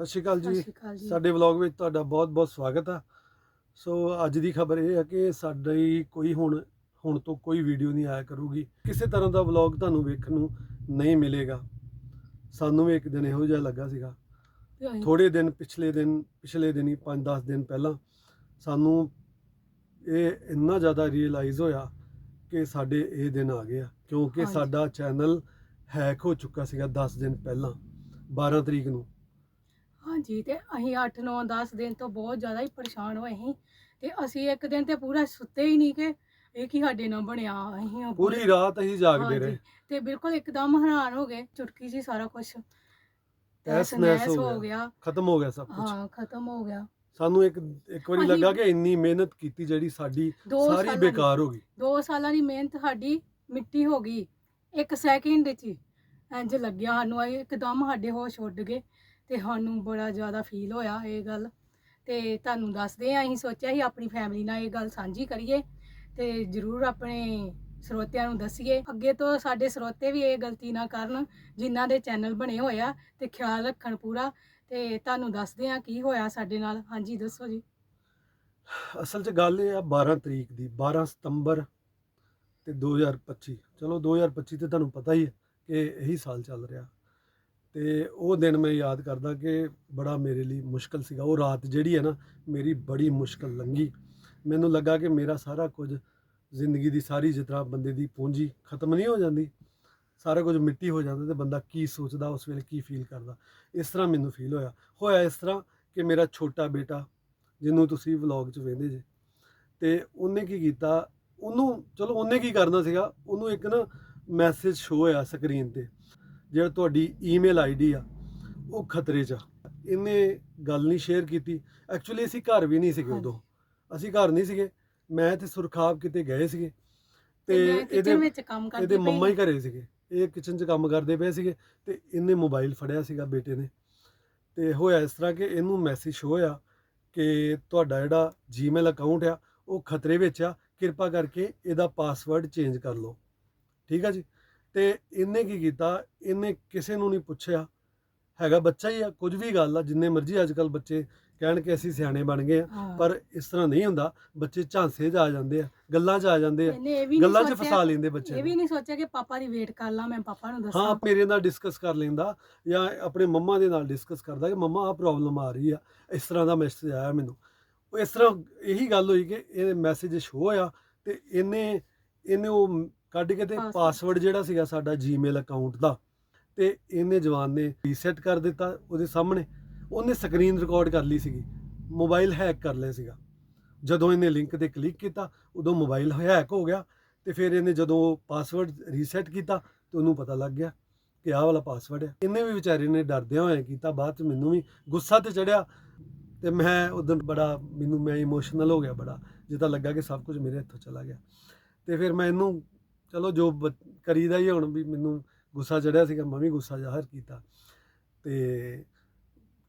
ਸਤਿ ਸ਼੍ਰੀ ਅਕਾਲ ਸਤਿ ਜੀ ਸ਼੍ਰੀ ਅਕਾਲ ਜੀ। ਸਾਡੇ ਵਲੌਗ ਵਿੱਚ ਤੁਹਾਡਾ ਬਹੁਤ-ਬਹੁਤ ਸਵਾਗਤ ਆ। ਸੋ ਅੱਜ ਦੀ ਖਬਰ ਇਹ ਹੈ ਕਿ ਸਾਡੀ ਕੋਈ ਹੁਣ ਹੁਣ ਤੋਂ ਕੋਈ ਵੀਡੀਓ ਨਹੀਂ ਆਇਆ ਕਰੂਗੀ। ਕਿਸੇ ਤਰ੍ਹਾਂ ਦਾ ਵਲੌਗ ਤੁਹਾਨੂੰ ਵੇਖਣ ਨੂੰ ਨਹੀਂ ਮਿਲੇਗਾ। ਸਾਨੂੰ ਵੀ ਇੱਕ ਦਿਨ ਇਹੋ ਜਿਹਾ ਲੱਗਾ ਸੀਗਾ। ਤੇ ਅਸੀਂ- ਥੋੜੇ ਦਿਨ ਪਿਛਲੇ ਦਿਨ ਪਿਛਲੇ ਦਿਨ ਹੀ 5-10 ਦਿਨ ਪਹਿਲਾਂ ਸਾਨੂੰ ਇਹ ਇੰਨਾ ਜ਼ਿਆਦਾ ਰੀਅਲਾਈਜ਼ ਹੋਇਆ ਕਿ ਸਾਡੇ ਇਹ ਦਿਨ ਆ ਗਏ ਆ। ਕਿਉਂਕਿ ਹਾਂਜੀ। ਸਾਡਾ ਚੈਨਲ ਹੈਕ ਹੋ ਚੁੱਕਾ ਸੀਗਾ 10 ਦਿਨ ਪਹਿਲਾਂ 12 ਤਰੀਕ ਨੂੰ। ਹਾਂਜੀ ਤੇ ਅਸੀਂ 8 9 10 ਦਿਨ ਤੋਂ ਬਹੁਤ ਜ਼ਿਆਦਾ ਹੀ ਪਰੇਸ਼ਾਨ ਹੋਏ ਸੀ ਤੇ ਅਸੀਂ ਇੱਕ ਦਿਨ ਤੇ ਪੂਰਾ ਸੁੱਤੇ ਹੀ ਨਹੀਂ ਕਿ ਇਹ ਕੀ ਸਾਡੇ ਨਾਲ ਬਣਿਆ ਅਸੀਂ ਉਹ ਪੂਰੀ ਰਾਤ ਅਸੀਂ ਜਾਗਦੇ ਹਾਂਜੀ, ਰਹੇ। ਤੇ ਬਿਲਕੁਲ ਇੱਕਦਮ ਹੈਰਾਨ ਹੋ ਗਏ ਚੁਟਕੀ ਜੀ ਸਾਰਾ ਕੁਝ ਤਹਿਸ ਨਹਿਸ ਹੋ ਗਿਆ। ਖਤਮ ਹੋ ਗਿਆ ਸਭ ਕੁਝ ਹਾਂ ਖਤਮ ਹੋ ਗਿਆ। ਸਾਨੂੰ ਇੱਕ ਇੱਕ ਵਾਰੀ ਅਸੀਂ- ਲੱਗਾ ਕਿ ਇੰਨੀ ਮਿਹਨਤ ਕੀਤੀ ਜਿਹੜੀ ਸਾਡੀ ਦੋ ਸਾਰੀ ਸਾਲਾਂ ਦੀ- ਬੇਕਾਰ ਹੋ ਗਈ। ਦੋ ਸਾਲਾਂ ਦੀ ਮਿਹਨਤ ਸਾਡੀ ਮਿੱਟੀ ਹੋ ਗਈ। ਇੱਕ ਸੈਕਿੰਡ ਹੀ ਇੰਜ ਲੱਗਿਆ ਸਾਨੂੰ ਇਹ ਇੱਕਦਮ ਸਾਡੇ ਹੋਸ਼ ਉੱਡ ਗਏ। ਤੇ ਸਾਨੂੰ ਬੜਾ ਜ਼ਿਆਦਾ ਫੀਲ ਹੋਇਆ ਇਹ ਗੱਲ। ਤੇ ਤੁਹਾਨੂੰ ਦੱਸਦੇ ਆ, ਅਸੀਂ ਸੋਚਿਆ ਸੀ ਆਪਣੀ ਫੈਮਿਲੀ ਨਾਲ ਇਹ ਗੱਲ ਸਾਂਝੀ ਕਰੀਏ ਤੇ ਜਰੂਰ ਆਪਣੇ ਸਰੋਤਿਆਂ ਨੂੰ ਦੱਸੀਏ। ਅੱਗੇ ਤੋਂ ਸਾਡੇ ਸਰੋਤੇ ਵੀ ਇਹ ਗਲਤੀ ਨਾ ਕਰਨ, ਜਿਨ੍ਹਾਂ ਦੇ ਚੈਨਲ ਬਣੇ ਹੋਏ ਆ ਤੇ ਖਿਆਲ ਰੱਖਣ ਪੂਰਾ। ਤੇ ਤੁਹਾਨੂੰ ਦੱਸਦੇ ਆ ਕੀ ਹੋਇਆ ਸਾਡੇ ਨਾਲ। ਹਾਂਜੀ, ਦੱਸੋ ਜੀ। ਅਸਲ 'ਚ ਗੱਲ ਇਹ ਆ 12 ਤਰੀਕ ਦੀ 12 ਸਤੰਬਰ ਤੇ 2025 ਚਲੋ 2025 ਤੇ ਤੁਹਾਨੂੰ ਪਤਾ ਹੀ ਹੈ ਕਿ ਇਹੀ ਸਾਲ ਚੱਲ ਰਿਹਾ। ਤੇ ਉਹ ਦਿਨ ਮੈਂ ਯਾਦ ਕਰਦਾ ਕਿ ਬੜਾ ਮੇਰੇ ਲਈ ਮੁਸ਼ਕਲ ਸੀਗਾ। ਉਹ ਰਾਤ ਜਿਹੜੀ ਹੈ ਨਾ, ਮੇਰੀ ਬੜੀ ਮੁਸ਼ਕਲ ਲੰਗੀ ਮੈਨੂੰ ਲੱਗਾ ਕਿ ਮੇਰਾ ਸਾਰਾ ਕੁਝ ਜ਼ਿੰਦਗੀ ਦੀ ਸਾਰੀ ਜਿਸ ਤਰ੍ਹਾਂ ਬੰਦੇ ਦੀ ਪੂੰਜੀ ਖਤਮ ਨਹੀਂ ਹੋ ਜਾਂਦੀ, ਸਾਰਾ ਕੁਝ ਮਿੱਟੀ ਹੋ ਜਾਂਦਾ ਤੇ ਬੰਦਾ ਕੀ ਸੋਚਦਾ, ਉਸ ਵੇਲੇ ਕੀ ਫੀਲ ਕਰਦਾ। ਇਸ ਤਰ੍ਹਾਂ ਮੈਨੂੰ ਫੀਲ ਹੋਇਆ। ਹੋਇਆ ਇਸ ਤਰ੍ਹਾਂ ਕਿ ਮੇਰਾ ਛੋਟਾ ਬੇਟਾ, ਜਿਹਨੂੰ ਤੁਸੀਂ ਵਲੌਗ 'ਚ ਵੇਖਦੇ ਜੇ, ਤੇ ਉਹਨੇ ਕੀ ਕੀਤਾ, ਉਹਨੂੰ ਚਲੋ ਉਹਨੇ ਕੀ ਕਰਨਾ ਸੀਗਾ, ਉਹਨੂੰ ਇੱਕ ਨਾ ਮੈਸੇਜ ਸ਼ੋ ਹੋਇਆ ਸਕਰੀਨ ਤੇ। ਜਿਹੜਾ ਤੁਹਾਡੀ ਈਮੇਲ ਆਈਡੀ ਆ ਉਹ ਖਤਰੇ 'ਚ ਆ। ਇਹਨੇ ਗੱਲ ਨਹੀਂ ਸ਼ੇਅਰ ਕੀਤੀ। ਐਕਚੁਅਲੀ ਅਸੀਂ ਘਰ ਵੀ ਨਹੀਂ ਸੀਗੇ। ਉਦੋਂ। ਅਸੀਂ ਘਰ ਨਹੀਂ ਸੀਗੇ। ਮੈਂ ਤੇ ਸੁਰਖਾਬ ਕਿਤੇ ਗਏ ਸੀਗੇ। ਤੇ ਇਹਦੇ ਵਿੱਚ ਕੰਮ ਕਰਦੀ ਇਹਦੇ ਮੰਮਾ ਹੀ ਘਰੇ ਸੀਗੇ। ਇਹ ਕਿਚਨ 'ਚ ਕੰਮ ਕਰਦੇ ਪਏ ਸੀਗੇ। ਤੇ ਇਹਨੇ ਮੋਬਾਈਲ ਫੜਿਆ ਸੀਗਾ ਬੇਟੇ ਨੇ। ਤੇ ਹੋਇਆ ਇਸ ਤਰ੍ਹਾਂ ਕਿ ਇਹਨੂੰ ਮੈਸੇਜ ਹੋਇਆ ਕਿ ਤੁਹਾਡਾ ਜਿਹੜਾ ਜੀਮੇਲ ਅਕਾਊਂਟ ਆ ਉਹ ਖਤਰੇ ਵਿੱਚ ਆ। ਕਿਰਪਾ ਕਰਕੇ ਇਹਦਾ ਪਾਸਵਰਡ ਚੇਂਜ ਕਰ ਲਓ। ਠੀਕ ਆ ਜੀ? ਤੇ ਇਹਨੇ ਕੀ ਕੀਤਾ? ਇਹਨੇ ਕਿਸੇ ਨੂੰ ਨਹੀਂ ਪੁੱਛਿਆ। ਹੈਗਾ ਬੱਚਾ ਹੀ ਆ ਕੁਝ ਵੀ ਗੱਲ ਆ ਜਿੰਨੇ ਮਰਜ਼ੀ ਅੱਜ ਕੱਲ ਬੱਚੇ ਕਹਿਣ ਕਿ ਅਸੀਂ ਸਿਆਣੇ ਬਣ ਗਏ ਆ। ਪਰ ਇਸ ਤਰ੍ਹਾਂ ਨਹੀਂ ਹੁੰਦਾ। ਬੱਚੇ ਝਾਂਸੇ 'ਚ ਆ ਜਾਂਦੇ ਆ ਗੱਲਾਂ 'ਚ ਆ ਜਾਂਦੇ ਆ ਗੱਲਾਂ 'ਚ ਫਸਾ ਲੈਂਦੇ ਬੱਚੇ ਇਹ। ਵੀ ਨਹੀਂ ਸੋਚਿਆ ਕਿ ਪਾਪਾ ਦੀ ਵੇਟ ਕਰ ਲਾਂ ਮੈਂ ਪਾਪਾ ਨੂੰ ਦੱਸਾਂ। ਹਾਂ ਮੇਰੇ ਨਾਲ ਡਿਸਕਸ ਕਰ ਲੈਂਦਾ ਜਾਂ ਆਪਣੇ ਮੰਮਾ ਦੇ ਨਾਲ ਡਿਸਕਸ ਕਰਦਾ ਕਿ ਮੰਮਾ ਆ ਪ੍ਰੋਬਲਮ ਆ ਰਹੀ ਆ ਇਸ ਤਰ੍ਹਾਂ ਦਾ ਮੈਸੇਜ ਆਇਆ ਮੈਨੂੰ। ਉਹ ਇਸ ਤਰ੍ਹਾਂ ਇਹੀ ਗੱਲ ਹੋਈ ਕਿ ਇਹ ਮੈਸੇਜ ਸ਼ੋ ਹੋਇਆ ਤੇ ਇਹਨੇ ਇਹਨੇ ਉਹ ਕੱਢ ਕੇ ਤੇ। ਪਾਸਵਰਡ ਜਿਹੜਾ ਸੀਗਾ ਸਾਡਾ ਜੀਮੇਲ ਅਕਾਊਂਟ ਦਾ ਤੇ ਇਹਨੇ ਜਵਾਨ ਨੇ ਰੀਸੈਟ ਕਰ ਦਿੱਤਾ ਉਹਦੇ ਸਾਹਮਣੇ। ਉਹਨੇ ਸਕਰੀਨ ਰਿਕਾਰਡ ਕਰ ਲਈ ਸੀਗੀ ਮੋਬਾਈਲ ਹੈਕ ਕਰ ਲਿਆ ਸੀਗਾ। ਜਦੋਂ ਇਹਨੇ ਲਿੰਕ ਤੇ ਕਲਿੱਕ ਕੀਤਾ ਉਦੋਂ ਮੋਬਾਈਲ ਹੈਕ ਹੋ ਗਿਆ ਤੇ ਫਿਰ ਇਹਨੇ ਜਦੋਂ ਪਾਸਵਰਡ ਰੀਸੈਟ ਕੀਤਾ ਤੇ ਉਹਨੂੰ ਪਤਾ ਲੱਗ ਗਿਆ ਕਿ ਆਹ ਵਾਲਾ ਪਾਸਵਰਡ ਹੈ। ਇਹਨੇ ਵੀ ਵਿਚਾਰੇ ਨੇ ਡਰਦਿਆਂ ਹੋਇਆ ਕੀਤਾ ਬਾਅਦ ਚ ਮੈਨੂੰ ਵੀ ਗੁੱਸਾ ਤੇ ਚੜਿਆ ਤੇ ਮੈਂ ਉਦੋਂ ਬੜਾ ਮੈਨੂੰ ਮੈਂ ਇਮੋਸ਼ਨਲ ਹੋ ਗਿਆ ਬੜਾ ਜਿੱਦਾਂ ਲੱਗਾ ਕਿ ਸਭ ਕੁਝ ਮੇਰੇ ਹੱਥੋਂ ਚਲਾ ਗਿਆ। ਤੇ ਫਿਰ ਮੈਂ ਇਹਨੂੰ ਚਲੋ ਜੋ ਬ- ਕਰੀਦਾ ਹੀ ਹੁਣ ਵੀ ਮੈਨੂੰ ਗੁੱਸਾ ਚੜਿਆ ਸੀਗਾ, ਮੈਂ ਵੀ ਗੁੱਸਾ ਜ਼ਾਹਰ ਕੀਤਾ। ਤੇ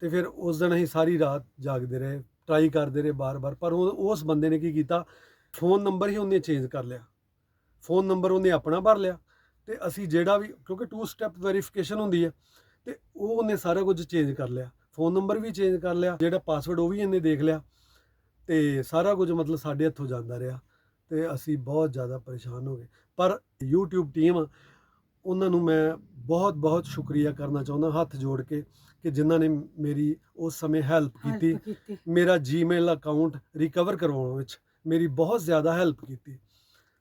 ਤੇ ਫਿਰ ਉਸ ਦਿਨ ਅਸੀਂ ਸਾਰੀ ਰਾਤ ਜਾਗਦੇ ਰਹੇ ਟਰਾਈ ਕਰਦੇ ਰਹੇ ਬਾਰ-ਬਾਰ, ਪਰ ਉਹ, ਉਸ ਬੰਦੇ ਨੇ ਕੀ ਕੀਤਾ ਫੋਨ ਨੰਬਰ ਹੀ ਉਹਨੇ ਚੇਂਜ ਕਰ ਲਿਆ। ਫੋਨ ਨੰਬਰ ਉਹਨੇ ਆਪਣਾ ਭਰ ਲਿਆ ਤੇ ਅਸੀਂ ਜਿਹੜਾ ਵੀ, ਕਿਉਂਕਿ ਟੂ ਸਟੈਪ ਵੈਰੀਫਿਕੇਸ਼ਨ ਹੁੰਦੀ ਹੈ ਤੇ ਉਹ ਉਹਨੇ ਸਾਰਾ ਕੁਝ ਚੇਂਜ ਕਰ ਲਿਆ। ਫੋਨ ਨੰਬਰ ਵੀ ਚੇਂਜ ਕਰ ਲਿਆ, ਜਿਹੜਾ ਪਾਸਵਰਡ ਉਹ ਵੀ ਇਹਨੇ ਦੇਖ ਲਿਆ ਤੇ ਸਾਰਾ ਕੁਝ ਮਤਲਬ ਸਾਡੇ ਹੱਥੋਂ ਜਾਂਦਾ ਰਿਹਾ। ਤੇ ਅਸੀਂ ਬਹੁਤ ਜ਼ਿਆਦਾ ਪਰੇਸ਼ਾਨ ਹੋ ਗਏ। ਪਰ YouTube ਟੀਮ ਉਹਨਾਂ ਨੂੰ ਮੈਂ ਬਹੁਤ ਬਹੁਤ ਸ਼ੁਕਰੀਆ ਕਰਨਾ ਚਾਹੁੰਦਾ ਹੱਥ ਜੋੜ ਕੇ ਕਿ ਜਿਨ੍ਹਾਂ ਨੇ ਮੇਰੀ ਉਸ ਸਮੇਂ ਹੈਲਪ ਕੀਤੀ। ਮੇਰਾ ਜੀਮੇਲ ਅਕਾਊਂਟ ਰਿਕਵਰ ਕਰਵਾਉਣ ਵਿੱਚ ਮੇਰੀ ਬਹੁਤ ਜ਼ਿਆਦਾ ਹੈਲਪ ਕੀਤੀ।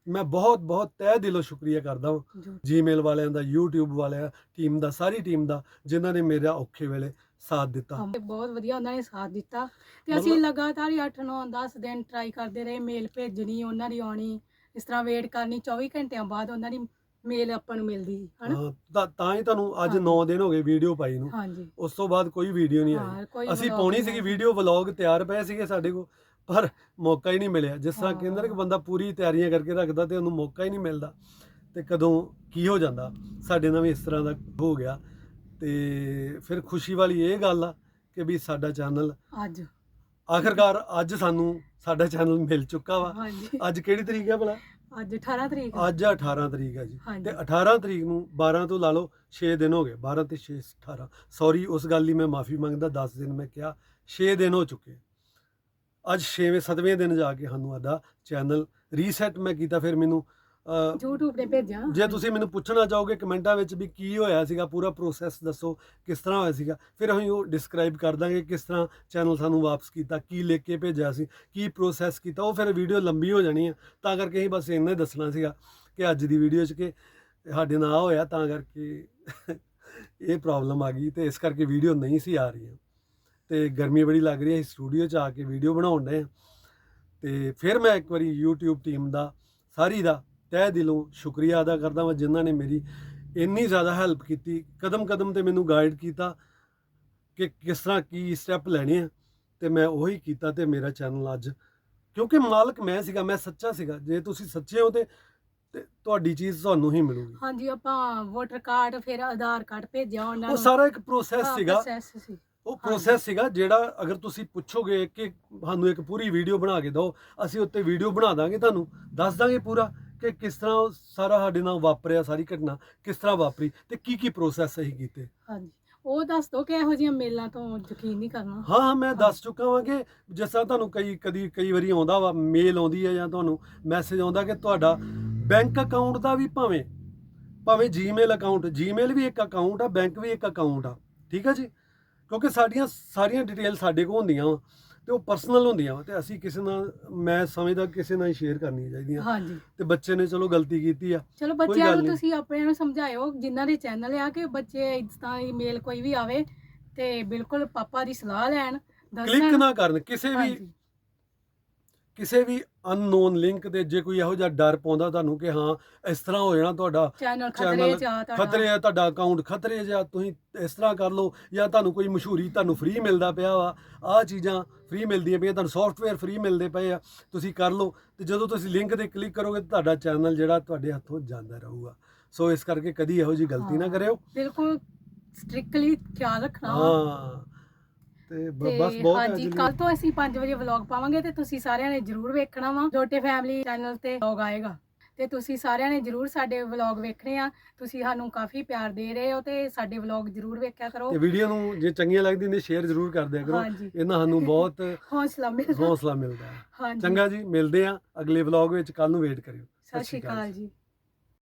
ਮੈਂ ਬਹੁਤ ਬਹੁਤ ਤਹਿ ਦਿਲੋਂ ਸ਼ੁਕਰੀਆ ਕਰਦਾ ਹਾਂ ਜੀਮੇਲ ਵਾਲਿਆਂ ਦਾ YouTube ਵਾਲਿਆਂ ਟੀਮ ਦਾ ਸਾਰੀ ਟੀਮ ਦਾ ਜਿਨ੍ਹਾਂ ਨੇ ਮੇਰਾ ਔਖੇ ਵੇਲੇ ਸਾਥ ਦਿੱਤਾ। ਬਹੁਤ ਵਧੀਆ ਉਹਨਾਂ ਨੇ ਸਾਥ ਦਿੱਤਾ। ਤੇ ਅਸੀਂ ਮਤਲਬ- ਲਗਾਤਾਰ ਹੀ 8 9 10 ਦਿਨ ਟਰਾਈ ਕਰਦੇ ਰਹੇ ਮੇਲ ਭੇਜਣੀ ਉਹਨਾਂ ਦੀ ਆਉਣੀ ਇਸ ਤਰ੍ਹਾਂ ਵੇਟ ਕਰਨੀ 24 ਘੰਟਿਆਂ ਬਾਅਦ ਉਹਨਾਂ ਦੀ ਮੇਲ ਆਪਾਂ ਨੂੰ ਮਿਲਦੀ ਸੀ ਹਨਾ? ਹਾਂ, ਤਾਂ ਤਾਂ ਹੀ ਤੁਹਾਨੂੰ ਅੱਜ ਹਾਂਜੀ। 9 ਦਿਨ ਹੋ ਗਏ ਵੀਡੀਓ ਪਾਈ ਨੂੰ। ਹਾਂਜੀ। ਉਸ ਤੋਂ ਬਾਅਦ ਕੋਈ ਵੀਡੀਓ ਨਹੀਂ ਆਈ। ਹਾਂ ਕੋਈ ਅਸੀਂ vlog ਪਾਉਣੀ ਨਹੀਂ ਸੀਗੀ। ਵੀਡੀਓ ਵਲੌਗ ਤਿਆਰ ਪਏ ਸੀਗੇ ਸਾਡੇ ਕੋਲ ਪਰ ਮੌਕਾ ਹੀ ਨਹੀਂ ਮਿਲਿਆ। ਜਿਸ ਤਰ੍ਹਾਂ ਕਹਿੰਦੇ ਨੇ ਕਿ ਹਾਂ। ਬੰਦਾ ਪੂਰੀ ਤਿਆਰੀਆਂ ਕਰਕੇ ਰੱਖਦਾ ਤੇ ਉਹਨੂੰ ਮੌਕਾ ਹੀ ਨਹੀਂ ਮਿਲਦਾ। ਤੇ ਕਦੋਂ ਕੀ ਹੋ ਜਾਂਦਾ? ਸਾਡੇ ਨਾਲ ਵੀ ਇਸ ਤਰ੍ਹਾਂ ਦਾ ਹੋ ਗਿਆ। ਤੇ ਫਿਰ ਖੁਸ਼ੀ ਵਾਲੀ ਇਹ ਗੱਲ ਆ ਕਿ ਵੀ ਸਾਡਾ ਚੈਨਲ ਅੱਜ। ਆਖਰਕਾਰ ਅੱਜ ਸਾਨੂੰ ਸਾਡਾ ਚੈਨਲ ਮਿਲ ਚੁੱਕਾ ਵਾ। ਹਾਂਜੀ। ਅੱਜ ਕਿਹੜੀ ਤਰੀਕ ਹੈ ਭਲਾ? ਅੱਜ 18 ਤਰੀਕ। ਆ। ਅੱਜ 18 ਤਰੀਕ ਹੈ ਜੀ। ਹਾਂਜੀ। ਤੇ 18 ਤਰੀਕ ਨੂੰ 12 ਤੋਂ ਲਾ ਲਓ 6 ਦਿਨ ਹੋ ਗਏ 12 ਤੇ 6 18 ਸੌਰੀ ਉਸ ਗੱਲ ਲਈ ਮੈਂ ਮਾਫੀ ਮੰਗਦਾ 10 ਦਿਨ ਮੈਂ ਕਿਹਾ 6 ਦਿਨ ਹੋ ਚੁੱਕੇ। ਅੱਜ 6ਵੇਂ 7ਵੇਂ ਦਿਨ ਜਾ ਕੇ ਸਾਨੂੰ ਆਦਾ ਚੈਨਲ ਰੀਸੈਟ ਮੈਂ ਕੀਤਾ ਫਿਰ ਮੈਨੂੰ ਅਹ, YouTube ਤੇ ਭੇਜਿਆ ਜੇ ਤੁਸੀਂ ਮੈਨੂੰ ਪੁੱਛਣਾ ਚਾਹੋਗੇ ਕਮੈਂਟਾਂ ਵਿੱਚ ਵੀ ਕੀ ਹੋਇਆ ਸੀਗਾ ਪੂਰਾ ਪ੍ਰੋਸੈਸ ਦੱਸੋ ਕਿਸ ਤਰ੍ਹਾਂ ਹੋਇਆ ਸੀਗਾ। ਫਿਰ ਅਸੀਂ ਉਹ ਡਿਸਕ੍ਰਾਈਬ ਕਰ ਦਾਂਗੇ ਕਿਸ ਤਰ੍ਹਾਂ ਚੈਨਲ ਸਾਨੂੰ ਵਾਪਸ ਕੀਤਾ ਕੀ ਲਿਖ ਕੇ ਭੇਜਿਆ ਸੀ ਕੀ ਪ੍ਰੋਸੈਸ ਕੀਤਾ। ਉਹ ਫਿਰ ਵੀਡੀਓ ਲੰਬੀ ਹੋ ਜਾਣੀ ਹੈ ਤਾਂ ਕਰਕੇ ਅਸੀਂ ਬਸ ਇੰਨਾ ਹੀ ਦੱਸਣਾ ਸੀਗਾ ਕਿ ਅੱਜ ਦੀ ਵੀਡੀਓ 'ਚ ਕਿ ਸਾਡੇ ਨਾਲ ਆਹ ਹੋਇਆ ਤਾਂ ਕਰਕੇ ਇਹ ਪ੍ਰੋਬਲਮ ਆ ਗਈ ਤੇ ਇਸ ਕਰਕੇ ਵੀਡੀਓ ਨਹੀਂ ਸੀ ਆ ਰਹੀ ਤੇ ਗਰਮੀ ਬੜੀ ਲੱਗ ਰਹੀ ਹੈ ਸਟੂਡੀਓ 'ਚ ਆ ਕੇ ਵੀਡੀਓ ਬਣਾਉਣ ਡਏ ਹਾਂ ਤੇ ਫਿਰ ਮੈਂ ਇੱਕ ਵਾਰੀ YouTube ਟੀਮ ਦਾ ਸਾਰੀ ਦਾ ਤਹਿ ਦਿਲੋਂ ਸ਼ੁਕਰੀਆ ਅਦਾ ਕਰਦਾ ਹਾਂ ਜਿਨ੍ਹਾਂ ਨੇ ਮੇਰੀ ਇੰਨੀ ਜ਼ਿਆਦਾ ਹੈਲਪ ਕੀਤੀ। ਕਦਮ ਕਦਮ ਤੇ ਮੈਨੂੰ ਗਾਈਡ ਕੀਤਾ ਕਿ ਕਿਸ ਤਰ੍ਹਾਂ ਕੀ ਸਟੈਪ ਲੈਣੇ ਆ ਤੇ ਮੈਂ ਉਹੀ ਕੀਤਾ ਤੇ ਮੇਰਾ ਚੈਨਲ ਅੱਜ ਕਿਉਂਕਿ ਮਾਲਕ ਮੈਂ ਸੀਗਾ ਮੈਂ ਸੱਚਾ ਸੀਗਾ। ਜੇ ਤੁਸੀਂ ਸੱਚੇ ਹੋ ਤੇ ਤੇ ਤੁਹਾਡੀ ਚੀਜ਼ ਤੁਹਾਨੂੰ ਹੀ ਮਿਲੂਗੀ। ਹਾਂਜੀ ਆਪਾਂ ਵੋਟਰ ਕਾਰਡ ਫਿਰ ਆਧਾਰ ਕਾਰਡ ਭੇਜਿਆ ਉਹਨਾਂ ਉਹ ਨੂੰ। ਸਾਰਾ ਇੱਕ ਪ੍ਰੋਸੈਸ ਸੀਗਾ। ਸੀ। ਉਹ ਪ੍ਰੋਸੈਸ ਸੀਗਾ ਜਿਹੜਾ ਅਗਰ ਤੁਸੀਂ ਪੁੱਛੋਗੇ ਕਿ ਸਾਨੂੰ ਇੱਕ ਪੂਰੀ ਵੀਡੀਓ ਬਣਾ ਕੇ ਦਿਓ ਅਸੀਂ ਉੱਤੇ ਵੀਡੀਓ ਬਣਾ ਦਾਂਗੇ ਤੁਹਾਨੂੰ ਦੱਸ ਦਾਂਗੇ ਪੂਰਾ। ਕਿ ਕਿਸ ਤਰ੍ਹਾਂ ਸਾਰਾ ਸਾਡੇ ਨਾਲ ਵਾਪਰਿਆ ਸਾਰੀ ਘਟਨਾ ਕਿਸ ਤਰ੍ਹਾਂ ਵਾਪਰੀ ਤੇ ਕੀ ਕੀ ਪ੍ਰੋਸੈਸ ਅਸੀਂ ਕੀਤੇ? ਹਾਂਜੀ। ਉਹ ਦੱਸ ਦੋ ਕਿ ਇਹੋ ਜਿਹੀਆਂ ਮੇਲਾਂ ਤੋਂ ਯਕੀਨ ਨਹੀਂ ਕਰਨਾ। ਹਾਂ ਹਾਂ ਮੈਂ ਦੱਸ ਚੁੱਕਾ ਹਾਂ ਕਿ ਜਿਸ ਤਰ੍ਹਾਂ ਤੁਹਾਨੂੰ ਕਈ ਕਦੀ ਕਈ ਵਾਰੀ ਆਉਂਦਾ ਵਾ ਮੇਲ ਆਉਂਦੀ ਹੈ ਜਾਂ ਤੁਹਾਨੂੰ ਮੈਸੇਜ ਆਉਂਦਾ ਕਿ ਤੁਹਾਡਾ ਬੈਂਕ ਅਕਾਊਂਟ ਦਾ ਵੀ ਭਾਵੇਂ ਭਾਵੇਂ ਜੀਮੇਲ ਅਕਾਊਂਟ ਜੀਮੇਲ ਵੀ ਇੱਕ ਅਕਾਊਂਟ ਆ ਬੈਂਕ ਵੀ ਇੱਕ ਅਕਾਊਂਟ ਆ। ਠੀਕ ਹੈ ਜੀ? ਕਿਉਂਕਿ ਸਾਡੀਆਂ ਸਾਰੀਆਂ ਡਿਟੇਲ ਸਾਡੇ ਕੋਲ ਹੁੰਦੀਆਂ ਵਾ। ਤੇ ਉਹ ਪਰਸਨਲ ਹੁੰਦੀਆਂ ਵਾ ਤੇ ਅਸੀਂ ਕਿਸੇ ਨਾਲ ਮੈਂ ਸਮਝਦਾ ਕਿਸੇ ਨਾਲ ਸ਼ੇਅਰ ਕਰਨੀਆਂ ਚਾਹੀਦੀਆਂ। ਹਾਂਜੀ। ਤੇ ਬੱਚੇ ਨੇ ਚਲੋ ਗਲਤੀ ਕੀਤੀ ਆ। ਚਲੋ ਬੱਚਿਆਂ ਗੱਲ ਨੂੰ ਨਹੀਂ। ਤੁਸੀਂ ਆਪਣਿਆਂ ਨੂੰ ਸਮਝਾਇਓ ਜਿਨ੍ਹਾਂ ਦੇ ਚੈਨਲ ਆ ਕਿ ਬੱਚੇ ਤਰ੍ਹਾਂ ਈਮੇਲ ਕੋਈ ਵੀ ਆਵੇ ਤੇ ਬਿਲਕੁਲ ਪਾਪਾ ਦੀ ਸਲਾਹ ਲੈਣ ਕਲਿੱਕ ਦੱਸਣ ਨਾ ਕਰਨ ਕਿਸੇ ਵੀ ਹਾਂਜੀ। ਕਿਸੇ ਵੀ ਅਨਨੋਨ ਲਿੰਕ ਤੇ ਜੇ ਕੋਈ ਇਹੋ ਜਿਹਾ ਡਰ ਪਾਉਂਦਾ ਤੁਹਾਨੂੰ ਕਿ ਹਾਂ ਇਸ ਤਰ੍ਹਾਂ ਹੋ ਜਾਣਾ ਤੁਹਾਡਾ ਚੈਨਲ ਖਤਰੇ ਚ ਆ ਤੁਹਾਡਾ ਖਤਰੇ ਆ ਤੁਹਾਡਾ ਅਕਾਊਂਟ ਖਤਰੇ ਆ ਤੁਸੀਂ ਇਸ ਤਰ੍ਹਾਂ ਕਰ ਲਓ ਜਾਂ ਤੁਹਾਨੂੰ ਕੋਈ ਮਸ਼ਹੂਰੀ ਤੁਹਾਨੂੰ ਫ੍ਰੀ ਮਿਲਦਾ ਪਿਆ ਵਾ ਆਹ ਚੀਜ਼ਾਂ ਫ੍ਰੀ ਮਿਲਦੀਆਂ ਪਈਆਂ ਤੁਹਾਨੂੰ ਸੌਫਟਵੇਅਰ ਫ੍ਰੀ ਮਿਲਦੇ ਪਏ ਆ ਤੁਸੀਂ ਕਰ ਲਓ ਤੇ ਜਦੋਂ ਤੁਸੀਂ ਲਿੰਕ ਤੇ ਕਲਿੱਕ ਕਰੋਗੇ ਤਾਂ ਤੁਹਾਡਾ ਚੈਨਲ ਜਿਹੜਾ ਤੁਹਾਡੇ ਹੱਥੋਂ ਜਾਂਦਾ ਰਹੂਗਾ ਸੋ ਇਸ ਕਰਕੇ ਕਦੀ ਇਹੋ ਜੀ ਗਲਤੀ ਨਾ। ਕਰਿਓ ਬਿਲਕੁਲ ਸਟ੍ਰਿਕਟਲੀ ਖਿਆਲ ਰੱਖਣਾ। ਹਾਂ ਤੇ ਬ- ਤੇ ਬਸ ਬਹੁਤ ਹੈ ਹਾਂਜੀ ਕੱਲ ਤੋਂ ਅਸੀਂ 5 ਵਜੇ ਵਲੌਗ ਪਾਵਾਂਗੇ ਤੇ ਤੁਸੀਂ ਸਾਰਿਆਂ ਨੇ ਜਰੂਰ ਵੇਖਣਾ ਵਾ। ਜੋਟੇ ਫੈਮਿਲੀ ਚੈਨਲ ਤੇ ਵਲੌਗ ਆਏਗਾ। ਤੇ ਤੁਸੀਂ ਸਾਰਿਆਂ ਨੇ ਜਰੂਰ ਸਾਡੇ ਵਲੌਗ ਵੇਖਣੇ ਆ। ਤੁਸੀਂ ਸਾਨੂੰ ਕਾਫੀ ਪਿਆਰ ਦੇ ਰਹੇ ਹੋ ਤੇ ਸਾਡੇ ਵਲੌਗ ਜਰੂਰ ਵੇਖਿਆ ਕਰੋ। ਤੇ ਵੀਡੀਓ ਨੂੰ ਜੇ ਚੰਗੀਆਂ ਲੱਗਦੀਆਂ ਨੇ ਸ਼ੇਅਰ ਜ਼ਰੂਰ ਕਰ ਦਿਆ ਕਰੋ। ਹਾਂਜੀ। ਇਹਨਾਂ ਸਾਨੂੰ ਬਹੁਤ ਹੌਸਲਾ ਮਿਲਦਾ। ਹੌਸਲਾ ਮਿਲਦਾ ਹੈ। ਹਾਂਜੀ। ਚੰਗਾ ਜੀ ਮਿਲਦੇ ਆ ਅਗਲੇ ਵਲੌਗ ਵਿੱਚ। ਕੱਲ ਨੂੰ ਵੇਟ ਕਰਿਓ। ਸਤਿ ਸ਼੍ਰੀ ਅਕਾਲ ਜੀ।